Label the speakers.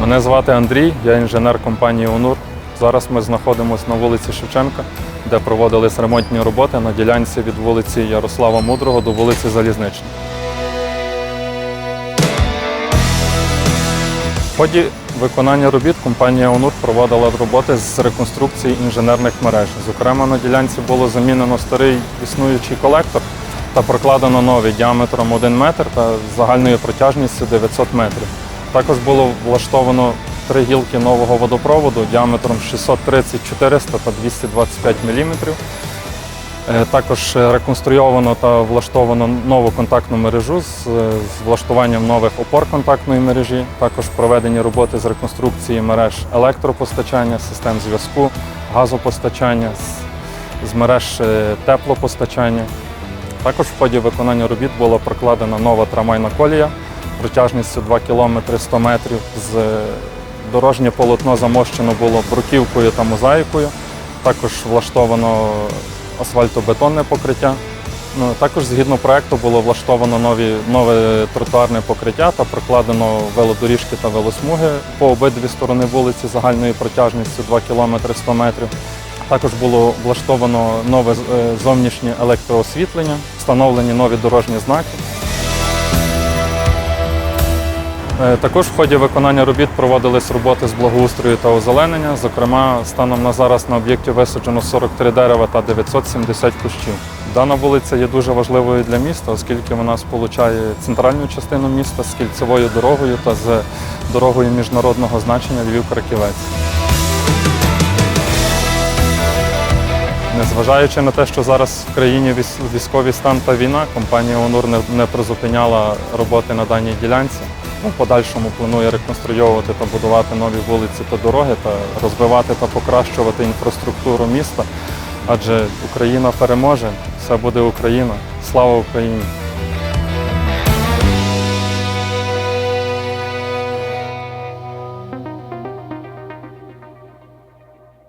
Speaker 1: Мене звати Андрій, я інженер компанії ОНУР. Зараз ми знаходимося на вулиці Шевченка, де проводились ремонтні роботи на ділянці від вулиці Ярослава Мудрого до вулиці Залізничної. В ході виконання робіт компанія ОНУР проводила роботи з реконструкції інженерних мереж. Зокрема, на ділянці було замінено старий існуючий колектор та прокладено новий діаметром 1 метр та загальною протяжністю 900 метрів. Також було влаштовано три гілки нового водопроводу діаметром 630, 400 та 225 мм. Е, Також е, реконструйовано та влаштовано нову контактну мережу з, е, з влаштуванням нових опор контактної мережі. Також проведені роботи з реконструкції мереж електропостачання, систем зв'язку, газопостачання, з, з мереж теплопостачання. Також в ході виконання робіт була прокладена нова трамвайна колія протяжністю 2 км 100 метрів. З е, дорожнє полотно замощено було бруківкою та мозаїкою. Також влаштовано асфальтобетонне покриття. Ну, також згідно проекту було влаштовано нові, нове тротуарне покриття та прокладено велодоріжки та велосмуги по обидві сторони вулиці загальною протяжністю 2 км 100 метрів. Також було влаштовано нове е, зовнішнє електроосвітлення, встановлені нові дорожні знаки. Також в ході виконання робіт проводились роботи з благоустрою та озеленення. Зокрема, станом на зараз на об'єкті висаджено 43 дерева та 970 кущів. Дана вулиця є дуже важливою для міста, оскільки вона сполучає центральну частину міста з кільцевою дорогою та з дорогою міжнародного значення Львів-Краківець. Незважаючи на те, що зараз в країні військовий стан та війна, компанія ОНУР не, не призупиняла роботи на даній ділянці. Ну, в подальшому планує реконструйовувати та будувати нові вулиці та дороги та розвивати та покращувати інфраструктуру міста. Адже Україна переможе, все буде Україна. Слава Україні!